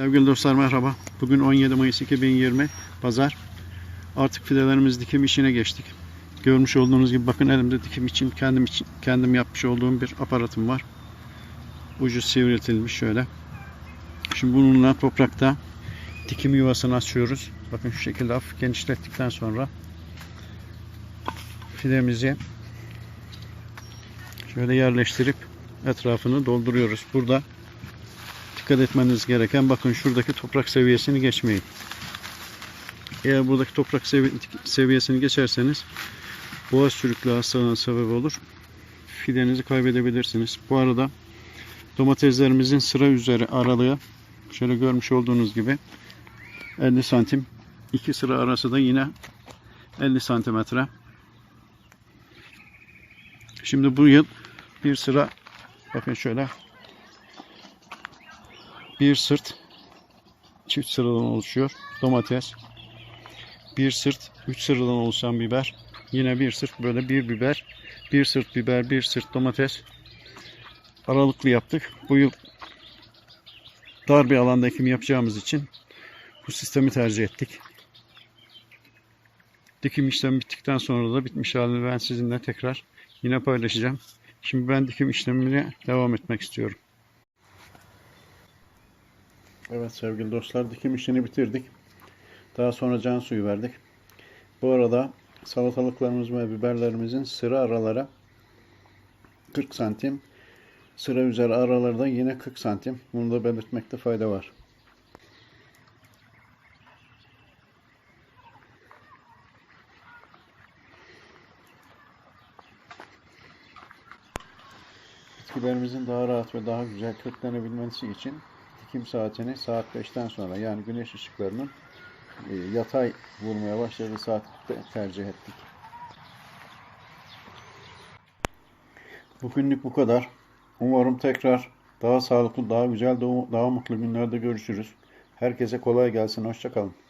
Sevgili dostlar merhaba. Bugün 17 Mayıs 2020 Pazar. Artık fidelerimiz dikim işine geçtik. Görmüş olduğunuz gibi bakın elimde dikim için kendim için kendim yapmış olduğum bir aparatım var. Ucu sivriltilmiş şöyle. Şimdi bununla toprakta dikim yuvasını açıyoruz. Bakın şu şekilde hafif genişlettikten sonra fidemizi şöyle yerleştirip etrafını dolduruyoruz. Burada dikkat etmeniz gereken bakın şuradaki toprak seviyesini geçmeyin. Eğer buradaki toprak sevi- seviyesini geçerseniz boğaz sürüklü hastalığına sebep olur. Fidenizi kaybedebilirsiniz. Bu arada domateslerimizin sıra üzeri aralığı şöyle görmüş olduğunuz gibi 50 santim. İki sıra arası da yine 50 santimetre. Şimdi bu yıl bir sıra bakın şöyle bir sırt çift sıradan oluşuyor. Domates. Bir sırt üç sıradan oluşan biber. Yine bir sırt böyle bir biber. Bir sırt biber, bir sırt domates. Aralıklı yaptık. Bu yıl dar bir alanda ekim yapacağımız için bu sistemi tercih ettik. Dikim işlemi bittikten sonra da bitmiş halini ben sizinle tekrar yine paylaşacağım. Şimdi ben dikim işlemine devam etmek istiyorum. Evet sevgili dostlar dikim işini bitirdik. Daha sonra can suyu verdik. Bu arada salatalıklarımız ve biberlerimizin sıra araları 40 santim. Sıra üzeri araları da yine 40 santim. Bunu da belirtmekte fayda var. Bitkilerimizin daha rahat ve daha güzel köklenebilmesi için dikim saatini saat 5'ten sonra yani güneş ışıklarının e, yatay vurmaya başladığı saatte tercih ettik. Bugünlük bu kadar. Umarım tekrar daha sağlıklı, daha güzel, daha mutlu günlerde görüşürüz. Herkese kolay gelsin. Hoşçakalın.